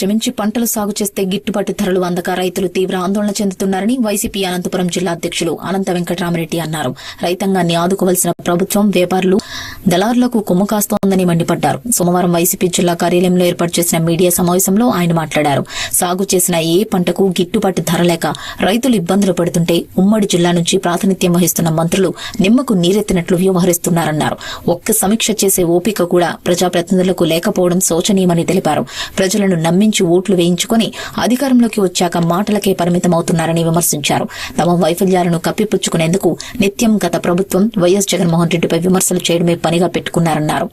శ్రమించి పంటలు సాగు చేస్తే గిట్టుబాటు ధరలు అందక రైతులు తీవ్ర ఆందోళన చెందుతున్నారని వైసీపీ అనంతపురం జిల్లా అధ్యక్షులు అనంత వెంకటరామరెడ్డి అన్నారు. రైతాంగాన్ని ఆదుకోవలసిన ప్రభుత్వం వ్యాపారులు దళారులకు కొమ్ము కాస్తోందని మండిపడ్డారు. సోమవారం వైసీపీ జిల్లా కార్యాలయంలో ఏర్పాటు చేసిన మీడియా సమావేశంలో ఆయన మాట్లాడారు. సాగు చేసిన ఏ పంటకు గిట్టుబాటు ధర లేక రైతులు ఇబ్బందులు పడుతుంటే ఉమ్మడి జిల్లా నుంచి ప్రాతినిధ్యం వహిస్తున్న మంత్రులు నిమ్మకు నీరెత్తినట్లు వ్యవహరిస్తున్నారన్నారు. ఒక్క సమీక్ష చేసే ఓపిక కూడా ప్రజాప్రతినిధులకు లేకపోవడం శోచనీయమని తెలిపారు. ప్రజలను నమ్మి నమ్మించి ఓట్లు వేయించుకుని అధికారంలోకి వచ్చాక మాటలకే పరిమితమవుతున్నారని విమర్శించారు. తమ వైఫల్యాలను కప్పిపుచ్చుకునేందుకు నిత్యం గత ప్రభుత్వం వైఎస్ జగన్మోహన్ రెడ్డిపై విమర్శలు చేయడమే పనిగా పెట్టుకున్నారన్నారు.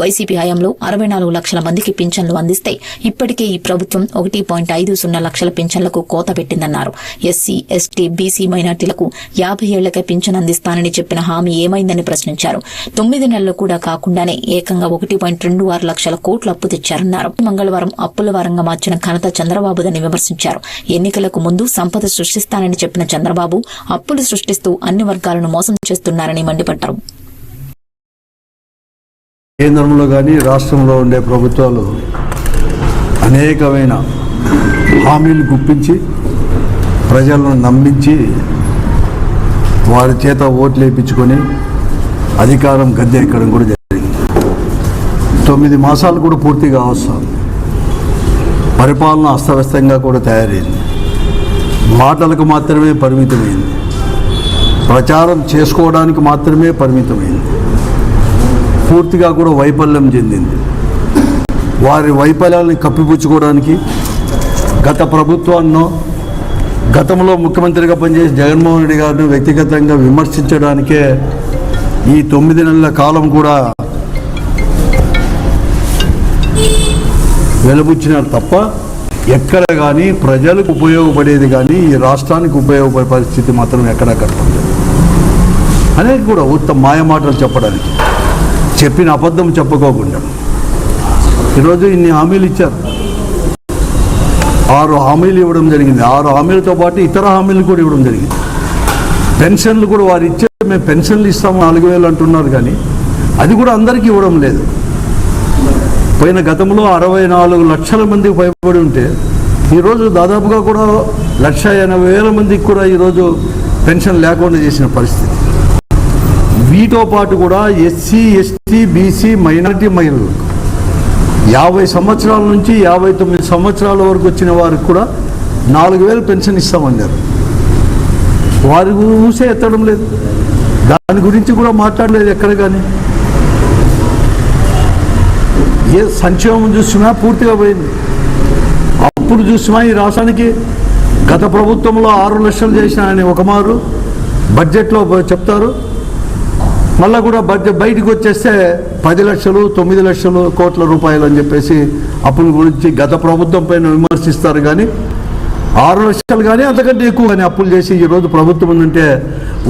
వైసీపీ హయాంలో అరవై నాలుగు లక్షల మందికి పింఛన్లు అందిస్తే ఇప్పటికే ఈ ప్రభుత్వం ఒకటి పాయింట్ ఐదు సున్నా లక్షల పింఛన్లకు కోత పెట్టిందన్నారు. ఎస్సీ ఎస్టీ బీసీ మైనార్టీలకు యాభై ఏళ్ళకే పింఛన్ అందిస్తానని చెప్పిన హామీ ఏమైందని ప్రశ్నించారు. తొమ్మిది నెలలు కూడా కాకుండానే ఏకంగా ఒకటి పాయింట్ రెండు ఆరు లక్షల కోట్లు అప్పు తెచ్చారన్నారు. మంగళవారం అప్పుల వారంగా మార్చిన ఘనత చంద్రబాబుదని విమర్శించారు. ఎన్నికలకు ముందు సంపద సృష్టిస్తానని చెప్పిన చంద్రబాబు అప్పులు సృష్టిస్తూ అన్ని వర్గాలను మోసం చేస్తున్నారని మండిపడ్డారు. కేంద్రంలో కానీ రాష్ట్రంలో ఉండే ప్రభుత్వాలు అనేకమైన హామీలు గుప్పించి ప్రజలను నమ్మించి వారి చేత ఓట్లు వేయించుకొని అధికారం గద్దె ఎక్కడం కూడా జరిగింది. తొమ్మిది మాసాలు కూడా పూర్తిగా అవసరం పరిపాలన అస్తవ్యస్తంగా కూడా తయారైంది. మాటలకు మాత్రమే పరిమితమైంది. ప్రచారం చేసుకోవడానికి మాత్రమే పరిమితమైంది. పూర్తిగా కూడా వైఫల్యం చెందింది. వారి వైఫల్యాన్ని కప్పిపుచ్చుకోవడానికి గత ప్రభుత్వాన్నో గతంలో ముఖ్యమంత్రిగా పనిచేసి జగన్మోహన్ రెడ్డి గారిని వ్యక్తిగతంగా విమర్శించడానికే ఈ తొమ్మిది నెలల కాలం కూడా వెలుబుచ్చినారు తప్ప ఎక్కడ కానీ ప్రజలకు ఉపయోగపడేది కానీ ఈ రాష్ట్రానికి ఉపయోగపడే పరిస్థితి మాత్రం ఎక్కడా కనపడలేదు. అనేది కూడా ఉత్త మాయమాటలు చెప్పడానికి చెప్పిన అబద్ధం చెప్పుకోకుండా. ఈరోజు ఇన్ని హామీలు ఇచ్చారు. ఆరు హామీలు ఇవ్వడం జరిగింది. ఆరు హామీలతో పాటు ఇతర హామీలు కూడా ఇవ్వడం జరిగింది. పెన్షన్లు కూడా వారు ఇచ్చే మేము పెన్షన్లు ఇస్తాము నాలుగు వేలు అంటున్నారు కానీ అది కూడా అందరికీ ఇవ్వడం లేదు. పోయిన గతంలో అరవై నాలుగు లక్షల మందికి భయపడి ఉంటే ఈరోజు దాదాపుగా కూడా లక్ష ఎనభై వేల మందికి కూడా ఈరోజు పెన్షన్ లేకుండా చేసిన పరిస్థితి. వీటితో పాటు కూడా ఎస్సీ ఎస్టీ బీసీ మైనారిటీ మహిళలకు యాభై సంవత్సరాల నుంచి యాభై తొమ్మిది సంవత్సరాల వరకు వచ్చిన వారికి కూడా నాలుగు వేలు పెన్షన్ ఇస్తామన్నారు. వారి ఊసే ఎత్తడం లేదు. దాని గురించి కూడా మాట్లాడలేదు ఎక్కడ కానీ. ఏ సంక్షేమం చూసినా పూర్తిగా పోయింది. అప్పుడు చూసినా ఈ రాష్ట్రానికి గత ప్రభుత్వంలో ఆరు లక్షలు చేసిన అని ఒక మారు బడ్జెట్లో చెప్తారు. మళ్ళీ కూడా బడ్జెట్ బయటకు వచ్చేస్తే పది లక్షలు తొమ్మిది లక్షలు కోట్ల రూపాయలు అని చెప్పేసి అప్పుల గురించి గత ప్రభుత్వం పైన విమర్శిస్తారు కానీ ఆరు లక్షలు కానీ అంతకంటే ఎక్కువ కానీ అప్పులు చేసి ఈరోజు ప్రభుత్వం ఉందంటే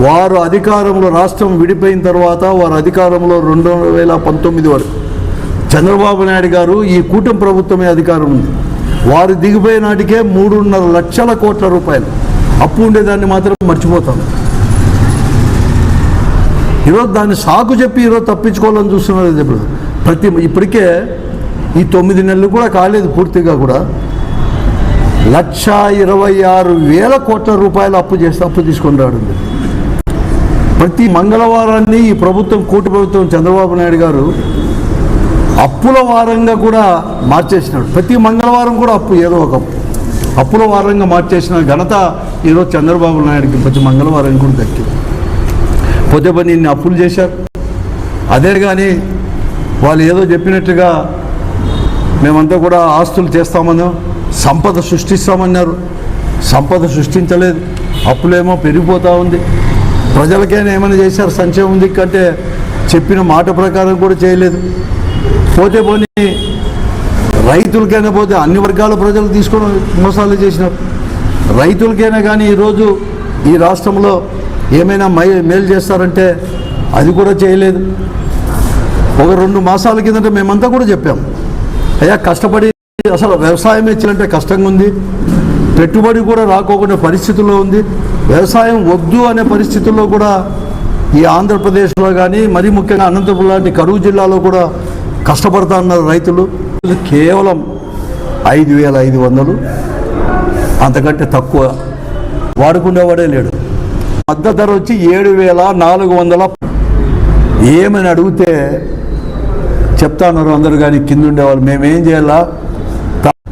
వారు అధికారంలో రాష్ట్రం విడిపోయిన తర్వాత వారు అధికారంలో రెండు వేల పంతొమ్మిది వరకు చంద్రబాబు నాయుడు గారు ఈ కూటమి ప్రభుత్వమే అధికారం ఉంది. వారు దిగిపోయే నాటికే మూడున్నర లక్షల కోట్ల రూపాయలు. అప్పు ఉండేదాన్ని మాత్రం మర్చిపోతాం. ఈరోజు దాన్ని సాకు చెప్పి ఈరోజు తప్పించుకోవాలని చూస్తున్నారు ఇప్పుడు. ప్రతి ఇప్పటికే ఈ తొమ్మిది నెలలు కూడా కాలేదు పూర్తిగా కూడా. లక్ష ఇరవై ఆరు వేల కోట్ల రూపాయలు అప్పు చేస్తే అప్పు తీసుకొని రావడం ప్రతి మంగళవారాన్ని ఈ ప్రభుత్వం కూటు ప్రభుత్వం చంద్రబాబు నాయుడు గారు అప్పుల వారంగా కూడా మార్చేసినాడు. ప్రతి మంగళవారం కూడా అప్పు ఏదో ఒక అప్పు. అప్పుల వారంగా మార్చేసిన ఘనత ఈరోజు చంద్రబాబు నాయుడుకి ప్రతి మంగళవారం కూడా దక్కింది. పోతే పని ఇన్ని అప్పులు చేశారు. అదే కానీ వాళ్ళు ఏదో చెప్పినట్టుగా మేమంతా కూడా ఆస్తులు చేస్తామన్నాం సంపద సృష్టిస్తామన్నారు. సంపద సృష్టించలేదు. అప్పులేమో పెరిగిపోతూ ఉంది. ప్రజలకైనా ఏమైనా చేశారు సంక్షేమం దిక్కంటే చెప్పిన మాట ప్రకారం కూడా చేయలేదు. పోతే పోనీ రైతులకైనా పోతే అన్ని వర్గాల ప్రజలు తీసుకొని మోసాలు చేసినారు. రైతులకైనా కానీ ఈరోజు ఈ రాష్ట్రంలో ఏమైనా మై మేలు చేస్తారంటే అది కూడా చేయలేదు. ఒక రెండు మాసాల కిందట మేమంతా కూడా చెప్పాం. అయ్యా కష్టపడి అసలు వ్యవసాయం ఇచ్చాలంటే కష్టంగా ఉంది. పెట్టుబడి కూడా రాకోకుండా పరిస్థితుల్లో ఉంది. వ్యవసాయం వద్దు అనే పరిస్థితుల్లో కూడా ఈ ఆంధ్రప్రదేశ్లో కానీ మరీ ముఖ్యంగా అనంతపురం లాంటి కరువు జిల్లాలో కూడా కష్టపడతా ఉన్నారు రైతులు కేవలం ఐదు వేల ఐదు వందలు అంతకంటే తక్కువ వాడుకునేవాడే లేడు. మద్దతు ధర వచ్చి ఏడు వేల నాలుగు వందల ఏమని అడిగితే చెప్తాన్నారు అందరు కానీ కింద ఉండేవాళ్ళు. మేమేం చేయాలా?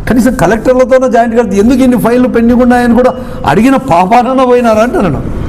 కనీసం కలెక్టర్లతోనే జాయింట్ కలిసి ఎందుకు ఇన్ని ఫైళ్ళు పెండింగ్ ఉన్నాయని కూడా అడిగిన పాపానన పోయినారంటే నన్ను